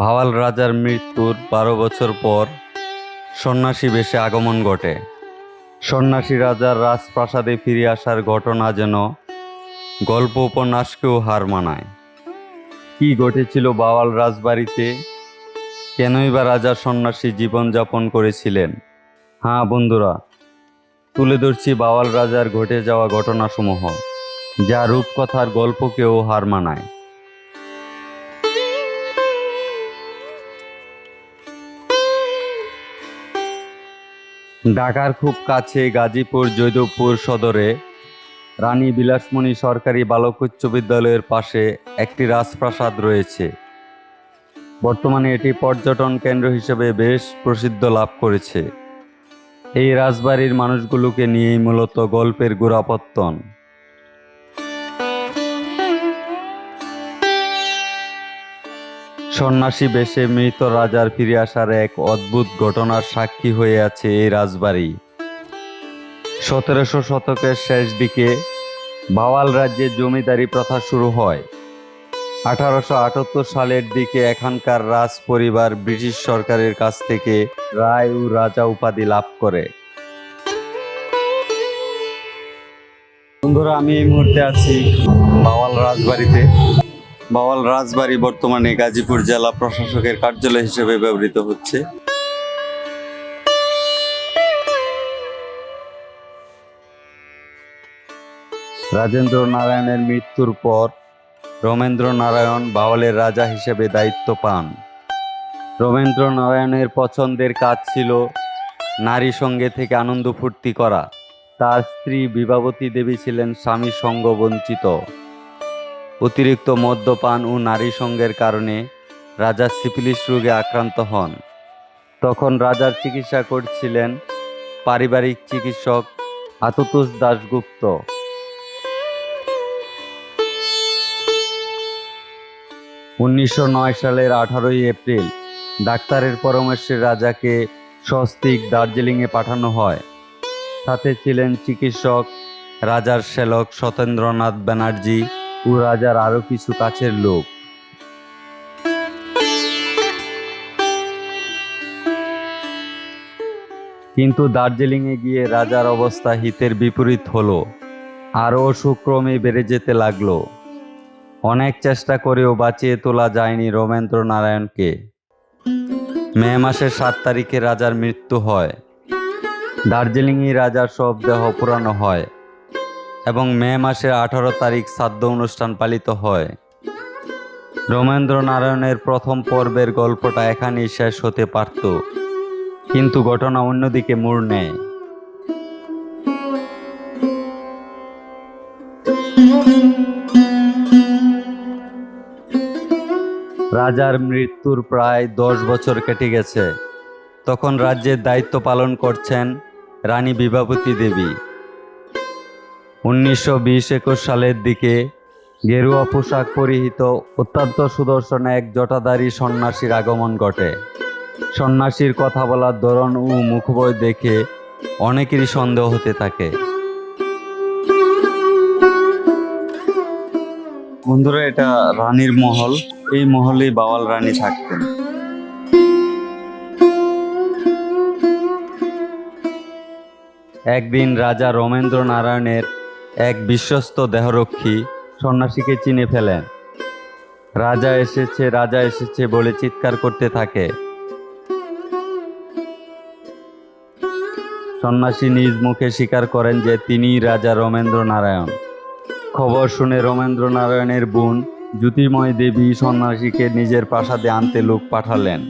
ভাওয়াল রাজার মৃত্যুর বারো বছর পর সন্ন্যাসী বেশে আগমন ঘটে। সন্ন্যাসী রাজার রাজপ্রাসাদে ফিরে আসার ঘটনা যেন গল্প উপন্যাসকেও হার মানায়। কি ঘটেছিল বাওয়াল রাজবাড়িতে? কেনই বা রাজা সন্ন্যাসী জীবনযাপন করেছিলেন? হ্যাঁ বন্ধুরা, তুলে ধরছি বাওয়াল রাজার ঘটে যাওয়া ঘটনাসমূহ, যা রূপকথার গল্পকেও হার মানায়। ঢাকার খুব কাছে গাজীপুর জৈদপুর সদরে রানী বিলাসমণি সরকারি বালক উচ্চ বিদ্যালয়ের পাশে একটি রাজপ্রাসাদ রয়েছে। বর্তমানে এটি পর্যটন কেন্দ্র হিসেবে বেশ প্রসিদ্ধ লাভ করেছে। এই রাজবাড়ির মানুষগুলোকে নিয়েই মূলত গল্পের গোড়াপত্তন। সন্ন্যাসী বেশে মৃত রাজার ফিরে আসার এক অদ্ভুত ঘটনার সাক্ষী হয়ে আছে এই রাজবাড়ি। সতেরোশো শতকের শেষ দিকে ভাওয়াল রাজ্যে জমিদারি প্রথা শুরু হয়। আঠারোশো আটাত্তর সালের দিকে এখানকার রাজ পরিবার ব্রিটিশ সরকারের কাছ থেকে রায় ও রাজা উপাধি লাভ করে। বন্ধুরা, আমি এই মুহূর্তে আছি বাওয়াল রাজবাড়িতে। বাওয়াল রাজবাড়ি বর্তমানে গাজীপুর জেলা প্রশাসকের কার্যালয় হিসেবে ব্যবহৃত হচ্ছে। রাজেন্দ্র নারায়ণের মৃত্যুর পর রমেন্দ্র নারায়ণ বাওয়ালের রাজা হিসেবে দায়িত্ব পান। রমেন্দ্র নারায়ণের পছন্দের কাজ ছিল নারী সঙ্গে থেকে আনন্দ ফুর্তি করা। তার স্ত্রী বিভাবতী দেবী ছিলেন স্বামী সঙ্গ বঞ্চিত। অতিরিক্ত মদ্যপান ও নারী সঙ্গের কারণে রাজা সিপিলিস রোগে আক্রান্ত হন। তখন রাজার চিকিৎসা করছিলেন পারিবারিক চিকিৎসক আতুতোষ দাশগুপ্ত। উনিশশো নয় সালের আঠারোই এপ্রিল ডাক্তারের পরামর্শে রাজাকে স্বস্তিক দার্জিলিংয়ে পাঠানো হয়। সাথে ছিলেন চিকিৎসক রাজার শ্যালক সত্যেন্দ্রনাথ ব্যানার্জি ও রাজার আরও কিছু কাছের লোক। কিন্তু দার্জিলিংয়ে গিয়ে রাজার অবস্থা হিতের বিপরীত হলো। আরও সুক্রমে বেড়ে যেতে লাগল। অনেক চেষ্টা করেও বাঁচিয়ে তোলা যায়নি রমেন্দ্র নারায়ণকে মে মাসের সাত তারিখে রাজার মৃত্যু হয়। দার্জিলিংয়ে রাজার সব দেহ পুরানো হয়। এবং মে মাসের আঠারো তারিখ শ্রাদ্ধ অনুষ্ঠান পালিত হয়। রমেন্দ্র নারায়ণের প্রথম পর্বের গল্পটা এখানেই শেষ হতে পারত, কিন্তু ঘটনা অন্যদিকে মোড় নেয়। রাজার মৃত্যুর প্রায় দশ বছর কেটে গেছে। তখন রাজ্যের দায়িত্ব পালন করছেন রানী বিভাবতী দেবী। উনিশশো বিশ একুশ সালের দিকে গেরুয়া পোশাক পরিহিত অত্যন্ত সুদর্শন এক জটাধারী সন্ন্যাসীর আগমন ঘটে। সন্ন্যাসীর কথা বলার ধরন ও মুখবয় দেখে অনেকেরই সন্দেহ হতে থাকে। বন্ধুরা, এটা রানীর মহল। এই মহলেই বাওয়াল রানী থাকতেন। একদিন রাজা রমেন্দ্র নারায়ণের এক বিশ্বস্ত দেহরক্ষী সন্ন্যাসীকে চিনে ফেলেন রাজা এসেছে রাজা এসেছে বলে চিৎকার করতে থাকে। সন্ন্যাসী নিজ মুখে স্বীকার করেন যে তিনি রাজা রমেন্দ্র নারায়ণ খবর শুনে রমেন্দ্র নারায়ণের বোন জ্যোতিময় দেবী সন্ন্যাসীকে নিজের প্রাসাদে আনতে লোক পাঠালেন।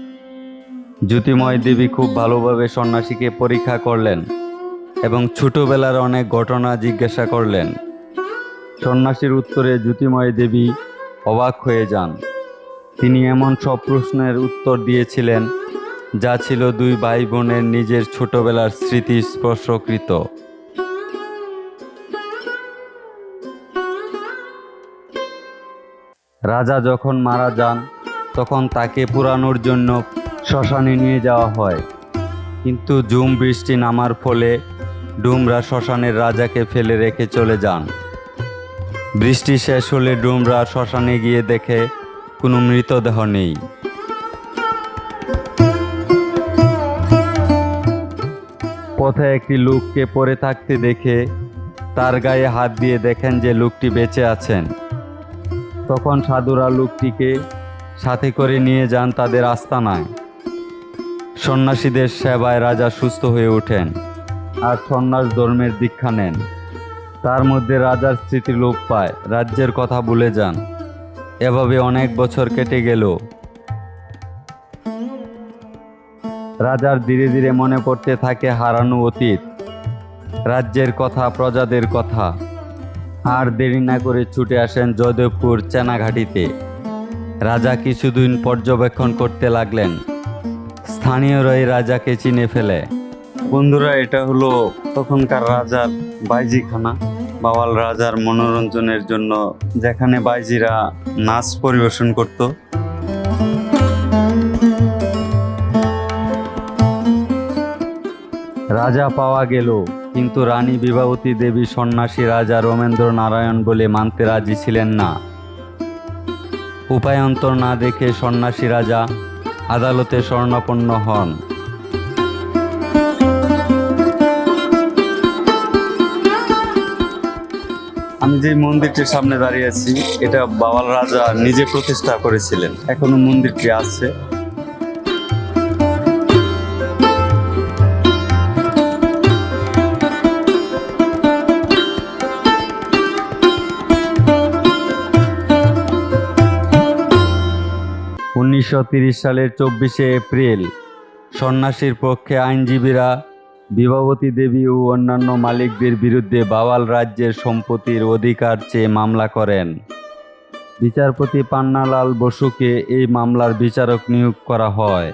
জ্যোতিময় দেবী খুব ভালোভাবে সন্ন্যাসীকে পরীক্ষা করলেন। এবং ছোটবেলার অনেক ঘটনা জিজ্ঞাসা করলেন। সন্ন্যাসীর উত্তরে জ্যোতিময় দেবী অবাক হয়ে যান। তিনি এমন সব প্রশ্নের উত্তর দিয়েছিলেন, যা ছিল দুই ভাই বোনের নিজের ছোটবেলার স্মৃতি স্পর্শকৃত। রাজা যখন মারা যান, তখন তাকে পুরানোর জন্য শ্মশানে নিয়ে যাওয়া হয়। কিন্তু জুম বৃষ্টি নামার ফলে ডুমরা শ্মশানের রাজাকে ফেলে রেখে চলে যান। বৃষ্টি শেষ হলে ডুমরা শ্মশানে গিয়ে দেখে, কোনো মৃতদেহ নেই। পথে একটি লোককে পড়ে থাকতে দেখে, তার গায়ে হাত দিয়ে দেখেন যে লোকটি বেঁচে আছেন। তখন সাধুরা লোকটিকে সাথে করে নিয়ে যান তাদের আস্তানায়। সন্ন্যাসীদের সেবায় রাজা সুস্থ হয়ে ওঠেন। আর সন্ন্যাস ধর্মের দীক্ষা নেন। তার মধ্যে রাজার স্মৃতি লোপ পায়। রাজ্যের কথা ভুলে যান। এভাবে অনেক বছর কেটে গেল। রাজার ধীরে ধীরে মনে পড়তে থাকে হারানো অতীত। রাজ্যের কথা, প্রজাদের কথা। আর দেরি না করে ছুটে আসেন জয়দেবপুর চেনাঘাটিতে। রাজা কিছুদিন পর্যবেক্ষণ করতে লাগলেন। স্থানীয়রাই রাজাকে চিনে ফেলে। বন্ধুরা, এটা হলো তখনকার রাজার বাইজিখানা, বাওয়াল রাজার মনোরঞ্জনের জন্য, যেখানে বাইজিরা নাচ পরিবেশন করত। রাজা পাওয়া গেল, কিন্তু রানী বিভাবতী দেবী সন্ন্যাসী রাজা রমেন্দ্র নারায়ণ বলে মানতে রাজি ছিলেন না। উপায়ন্তর না দেখে সন্ন্যাসী রাজা আদালতে স্বর্ণাপন্ন হন। আমি যে মন্দিরটির সামনে দাঁড়িয়ে আছি, এটা বাওয়াল রাজা নিজে প্রতিষ্ঠা করেছিলেন। এখনও মন্দিরটি আছে। উনিশশো সালের চব্বিশে এপ্রিল সন্ন্যাসীর পক্ষে আইনজীবীরা বিভাবতী দেবী ও অন্যান্য মালিকদের বিরুদ্ধে বাওয়াল রাজ্যের সম্পত্তির অধিকার চেয়ে মামলা করেন। বিচারপতি পান্নালাল বসুকে এই মামলার বিচারক নিয়োগ করা হয়।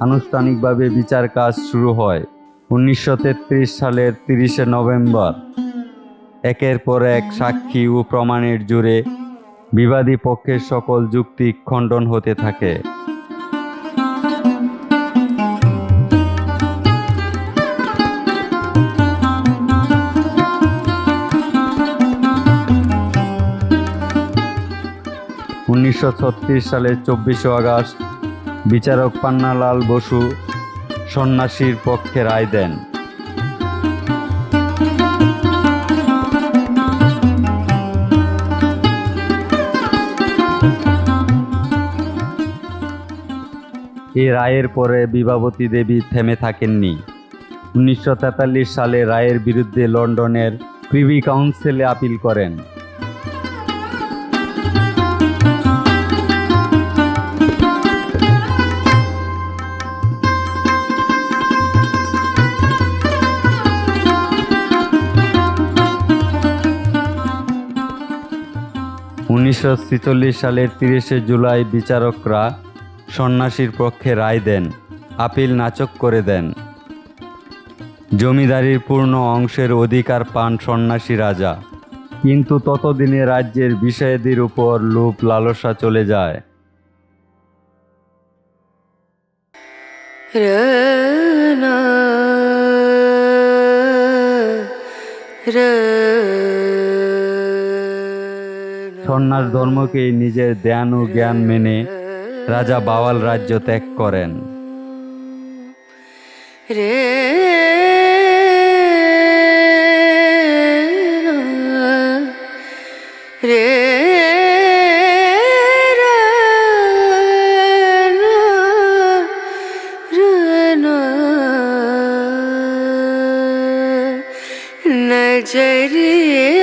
আনুষ্ঠানিকভাবে বিচার কাজ শুরু হয় উনিশশো তেত্রিশ সালের তিরিশে নভেম্বর। একের পর এক সাক্ষী ও প্রমাণের জুড়ে বিবাদী পক্ষের সকল যুক্তি খণ্ডন হতে থাকে। উনিশশো ছত্রিশ সালের চব্বিশে আগস্ট বিচারক পান্নালাল বসু সন্ন্যাসীর পক্ষে রায় দেন। এই রায়ের পরে বিভাবতী দেবী থেমে থাকেননি। উনিশশো তেতাল্লিশ সালে রায়ের বিরুদ্ধে লন্ডনের প্রিভি কাউন্সিলে আপিল করেন। উনিশশো সালের তিরিশে জুলাই বিচারকরা সন্ন্যাসীর পক্ষে রায় দেন আপিল নাচক করে দেন। জমিদারির পূর্ণ অংশের অধিকার পান সন্ন্যাসী রাজা। কিন্তু ততদিনে রাজ্যের বিষয়াদির উপর লোভ লালসা চলে যায়। সন্ন্যাস ধর্মকে নিজের ধ্যান ও জ্ঞান মেনে রাজা বাওয়াল রাজ্য ত্যাগ করেন রে রে नजरिया